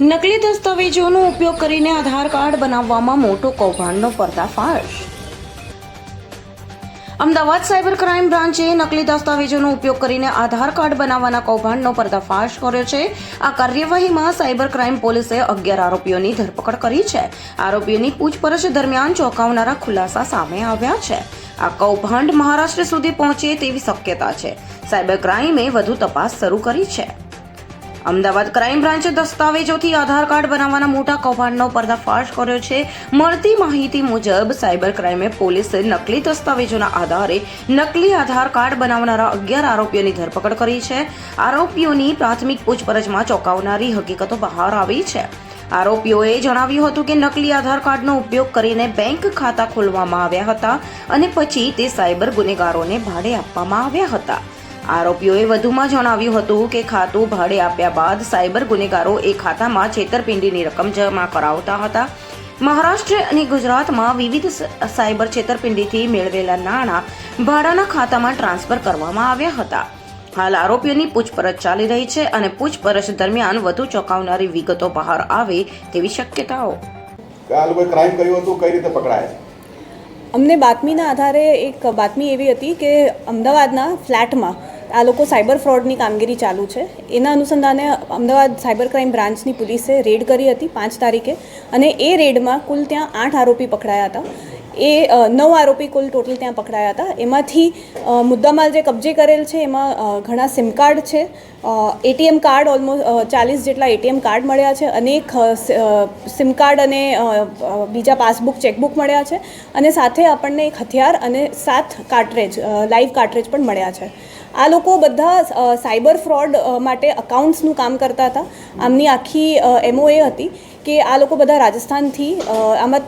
નકલી દસ્તાવેજોનો ઉપયોગ કરીને આધાર કાર્ડ બનાવવામાં મોટો કૌભાંડનો પર્દાફાશ. અમદાવાદ સાયબર ક્રાઇમ બ્રાન્ચે નકલી દસ્તાવેજોનો ઉપયોગ કરીને આધાર કાર્ડ બનાવવાના કૌભાંડનો પર્દાફાશ કર્યો છે. આ કાર્યવાહીમાં સાયબર ક્રાઇમ પોલીસે અગિયાર આરોપીઓની ધરપકડ કરી છે. આરોપીઓની પૂછપરછ દરમિયાન ચોંકાવનારા ખુલાસા સામે આવ્યા છે. આ કૌભાંડ મહારાષ્ટ્ર સુધી પહોંચે તેવી શક્યતા છે. સાયબર ક્રાઇમે વધુ તપાસ શરૂ કરી છે. અમદાવાદ ક્રાઇમ બ્રાન્ચે દસ્તાવેજોથી આધાર કાર્ડ બનાવવાના મોટા કૌભાંડનો પર્દાફાશ કર્યો છે. મળતી માહિતી મુજબ, સાયબર ક્રાઇમે પોલીસે નકલી દસ્તાવેજોના આધારે નકલી આધાર કાર્ડ બનાવનારા અગિયાર આરોપીઓની ધરપકડ કરી છે. આરોપીઓની પ્રાથમિક પૂછપરછમાં ચોંકાવનારી હકીકતો બહાર આવી છે. આરોપીઓએ જણાવ્યું હતું કે નકલી આધાર કાર્ડનો ઉપયોગ કરીને બેંક ખાતા ખોલવામાં આવ્યા હતા અને પછી તે સાયબર ગુનેગારોને ભાડે આપવામાં આવ્યા હતા. આરોપીઓએ વધુમાં જણાવ્યું હતું કે ખાતું ભાડે આપ્યા બાદ સાયબર ગુનેગારો એ ખાતામાં છેતરપિંડીની રકમ જમા કરાવતા હતા. મહારાષ્ટ્ર અને ગુજરાતમાં વિવિધ સાયબર છેતરપિંડીથી મેળવેલા નાણાં ભાડાના ખાતામાં ટ્રાન્સફર કરવામાં આવ્યા હતા. હાલ આરોપીઓની પૂછપરછ ચાલી રહી છે અને પૂછપરછ દરમિયાન વધુ ચોંકાવનારી વિગતો બહાર આવે તેવી શક્યતાઓ. આ લોકોએ ક્રાઇમ કર્યું હતું કઈ રીતે પકડાયા? અમને બાતમીના આધારે એક બાતમી એવી હતી કે અમદાવાદના ફ્લેટમાં આ લોકો સાયબર ફ્રોડની કામગીરી ચાલુ છે. એના અનુસંધાને અમદાવાદ સાયબર ક્રાઇમ બ્રાન્ચની પોલીસે રેડ કરી હતી પાંચ તારીખે અને એ રેડમાં કુલ ત્યાં આઠ આરોપી પકડાયા હતા. એ નવ આરોપી કુલ ટોટલ ત્યાં પકડાયા હતા. એમાંથી મુદ્દામાલ જે કબજે કરેલ છે એમાં ઘણા સિમ કાર્ડ છે. એટીએમ કાર્ડ ઓલમોસ્ટ ચાલીસ જેટલા એટીએમ કાર્ડ મળ્યા છે અનેક સિમ કાર્ડ અને બીજા પાસબુક, ચેકબુક મળ્યા છે. અને સાથે આપણને એક હથિયાર અને સાત કાર્ટરેજ લાઈવ કાર્ટરેજ પણ મળ્યા છે. આ લોકો બધા સાયબર ફ્રોડ માટે અકાઉન્ટ્સનું કામ કરતા હતા. આમની આખી એમઓ એ હતી કે આ લોકો બધા રાજસ્થાનથી આમાં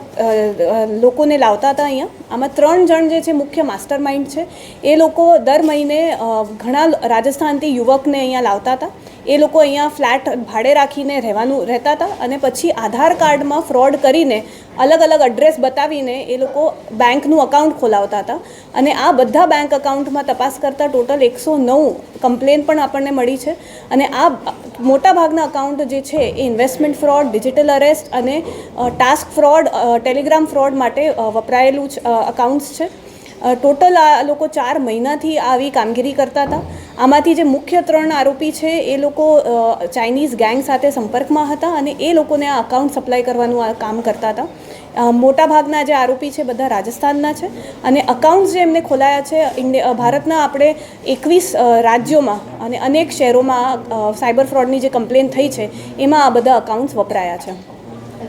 લોકોને લાવતા હતા અહીંયા. આમાં ત્રણ જણ જે છે, મુખ્ય માસ્ટર માઇન્ડ છે. એ લોકો દર મહિને ઘણા રાજસ્થાનથી યુવકને અહીંયા લાવતા હતા. એ લોકો અહીંયા ફ્લેટ ભાડે રાખીને રહેવાનું રહેતા હતા અને પછી આધાર કાર્ડમાં ફ્રોડ કરીને અલગ અલગ એડ્રેસ બતાવીને એ લોકો બેંકનું અકાઉન્ટ ખોલાવતા હતા. અને આ બધા બેંક અકાઉન્ટમાં તપાસ કરતાં ટોટલ એકસો નવ કમ્પ્લેન પણ આપણને મળી છે. અને આ મોટાભાગના અકાઉન્ટ જે છે એ ઇન્વેસ્ટમેન્ટ ફ્રોડ ડિજિટલ અરેસ્ટ અને ટાસ્ક ફ્રોડ ટેલિગ્રામ ફ્રોડ માટે વપરાયેલું અકાઉન્ટ્સ છે. ટોટલ આ લોકો ચાર મહિનાથી આવી કામગીરી કરતા હતા. આમાંથી જે મુખ્ય ત્રણ આરોપી છે, એ લોકો ચાઇનીઝ ગેંગ સાથે સંપર્કમાં હતા અને એ લોકોને આ અકાઉન્ટ સપ્લાય કરવાનું આ કામ કરતા હતા. મોટાભાગના મોટા ભાગના જે આરોપી છે, બધા રાજસ્થાનના છે અને અકાઉન્ટ્સ જે એમને ખોલાયા છે, ઇન્ડિયા ભારતના આપણે એકવીસ રાજ્યોમાં અને અનેક શહેરોમાં સાયબર ફ્રોડની જે કમ્પ્લેન થઈ છે, એમાં આ બધા અકાઉન્ટ્સ વપરાયા છે.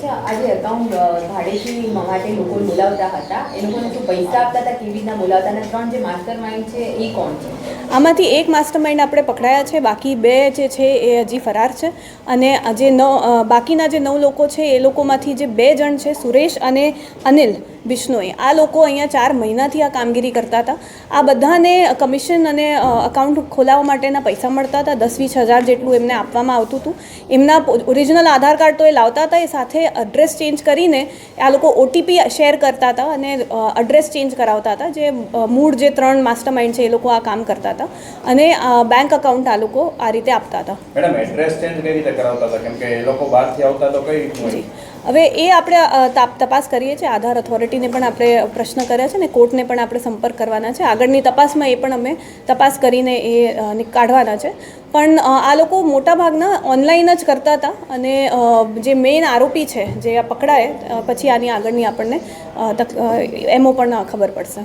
આજે એકાઉન્ટ ભાડેથી માટે લોકો બોલાવતા હતા. એ લોકોને શું પૈસા આપતા હતા, કેવી રીતના બોલાવતા અને ત્રણ જે માસ્ટર માઇન્ડ છે, એ કોણ છે? આમાંથી એક માસ્ટર માઇન્ડ આપણે પકડાયા છે, બાકી બે જે છે, એ હજી ફરાર છે. અને જે નવ બાકીના જે નવ લોકો છે, એ લોકોમાંથી જે બે જણ છે, સુરેશ અને અનિલ. બિશ્નોઈ આ લોકો અહીંયા ચાર મહિનાથી આ કામગીરી કરતા હતા. આ બધાને કમિશન અને અકાઉન્ટ ખોલાવવા માટેના પૈસા મળતા હતા. દસ વીસ હજાર જેટલું એમને આપવામાં આવતું હતું. એમના ઓરિજિનલ આધાર કાર્ડ તો એ લાવતા હતા. એ સાથે એડ્રેસ ચેન્જ કરીને આ લોકો ઓટીપી શેર કરતા હતા અને એડ્રેસ ચેન્જ કરાવતા હતા. જે મૂળ જે ત્રણ માસ્ટર માઇન્ડ છે એ લોકો આ કામ કરતા હતા. અને બેંક અકાઉન્ટ આ લોકો આ રીતે આપતા હતા. મેડમ એડ્રેસ ચેન્જ કઈ રીતે કરાવતા હતા? કેમ કે એ લોકો બહારથી આવતા તો કઈ હવે એ આપણે તાપ- તપાસ કરીએ છીએ. આધાર ઓથોરિટીને પણ આપણે પ્રશ્ન કર્યા છે ને કોર્ટને પણ આપણે સંપર્ક કરવાના છે. આગળની તપાસમાં એ પણ અમે તપાસ કરીને એ કાઢવાના છે. પણ આ લોકો મોટાભાગના ઓનલાઈન જ કરતા હતા અને જે મેઇન આરોપી છે, જે આ પકડાય પછી આની આગળની આપણને એમો પણ ખબર પડશે.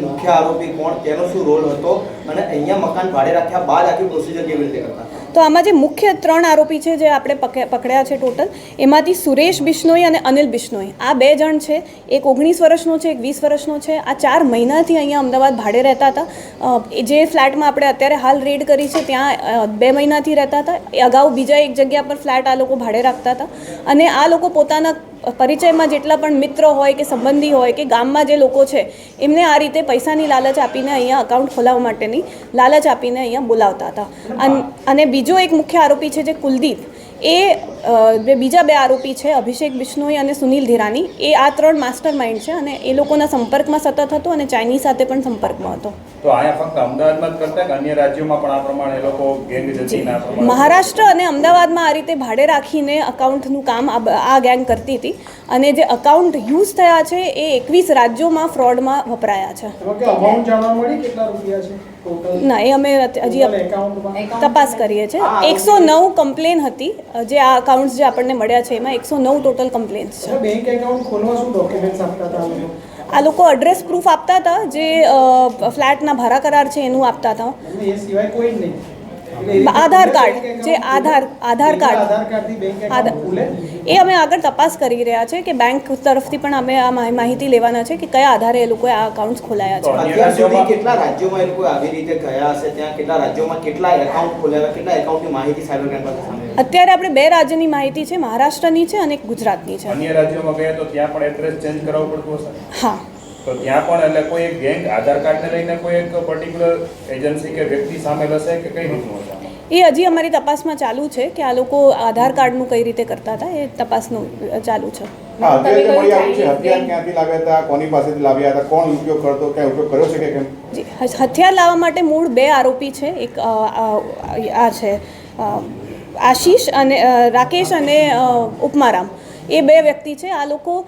મુખ્ય આરોપી કોણ, તેનો શું રોલ હતો? અને અહીંયા મકાન ભાડે રાખ્યા બાદ આખી પ્રોસિજર કેવી રીતે કરતા તો આમાં જે મુખ્ય ત્રણ આરોપી છે જે આપણે પકે- પકડ્યા છે ટોટલ, એમાંથી સુરેશ બિશ્નોઈ અને અનિલ બિશ્નોઈ. આ બે જણ છે, એક ઓગણીસ વર્ષનો છે, એક વીસ વર્ષનો છે. આ ચાર મહિનાથી અહીંયા અમદાવાદ ભાડે રહેતા હતા. જે ફ્લેટમાં આપણે અત્યારે હાલ રેડ કરી છે, ત્યાં બે મહિનાથી રહેતા હતા. અગાઉ બીજા એક જગ્યા પર ફ્લેટ આ લોકો ભાડે રાખતા હતા. અને આ લોકો પોતાના પરિચયમાં જેટલા પણ મિત્રો હોય કે સંબંધી હોય કે ગામમાં જે લોકો છે એમને આ રીતે પૈસાની લાલચ આપીને અહીંયા અકાઉન્ટ ખોલાવવા માટેની લાલચ આપીને અહીંયા બોલાવતા હતા. અને બીજો એક મુખ્ય આરોપી છે જે કુલદીપ એ જે બીજા બે આરોપી છે અભિષેક બિશ્નોઈ અને સુનિલ ધીરાની એ આ ત્રણ માસ્ટર માઇન્ડ છે અને એ લોકોના સંપર્કમાં સતત હતો અને ચાઇનીઝ સાથે પણ સંપર્કમાં હતો. તો ફક્ત અમદાવાદમાં જ કરતા કે અન્ય રાજ્યોમાં પણ આ પ્રમાણે એ લોકો ગેંગ જતીને મહારાષ્ટ્ર અને અમદાવાદમાં આ રીતે ભાડે રાખીને અકાઉન્ટનું કામ આ ગેંગ કરતી હતી. અને જે અકાઉન્ટ યુઝ થયા છે એ એકવીસ રાજ્યોમાં ફ્રોડમાં વપરાયા છે. એમાં કે અમાઉન્ટ જાણવા મળી કેટલા રૂપિયા છે ટોટલ ના એ અમે હજી તપાસ કરીએ છીએ. એકસો નવ કમ્પ્લેન હતી. જે આ અકાઉન્ટ્સ જે આપણને મળ્યા છે એમાં એકસો નવ ટોટલ કમ્પ્લેન્ટ્સ છે. બેંક એકાઉન્ટ ખોલવા શું ડોક્યુમેન્ટ્સ આપતા હતા આ લોકો? એડ્રેસ પ્રૂફ આપતા હતા જે ફ્લેટના ભાડા કરાર છે એનું આપતા હતા. આધાર કાર્ડ જે આધાર આધાર? કાર્ડ. એ અમે આગળ તપાસ કરી રહ્યા છે કે બેંક તરફથી પણ અમે આ માહિતી લેવાના છે કે કયા આધારે એ લોકોએ આ અકાઉન્ટ ખોલાયા છે. અત્યાર સુધી કેટલા રાજ્યોમાં એ લોકો આવી રીતે ગયા હશે? ત્યાં કેટલા રાજ્યોમાં કેટલા એકાઉન્ટ ખોલાયા? કેટલા એકાઉન્ટની માહિતી સાયબર ક્રાઇમ પાસે સામે અત્યારે આપણે બે રાજ્યની માહિતી છે મહારાષ્ટ્રની છે અને ગુજરાતની છે. અન્ય રાજ્યોમાં ગયા તો ત્યાં પણ એડ્રેસ ચેન્જ કરાવવું પડતું હશે? હા. તો ત્યાં પણ એટલે કોઈ એક ગેંગ આધાર કાર્ડને લઈને કોઈ એક પર્ટિક્યુલર એજન્સી કે વ્યક્તિ સામેલ હશે કે કઈ રીતનું હશે? એ હજી અમારી તપાસમાં ચાલુ છે કે આ લોકો આધાર કાર્ડનું કઈ રીતે કરતા હતા એ તપાસનું ચાલુ છે. હથિયાર લાવવા માટે મૂળ બે આરોપી છે. એક આ છે આશીષ અને રાકેશ અને ઉપમારામ. એ બે વ્યક્તિ છે. આ લોકો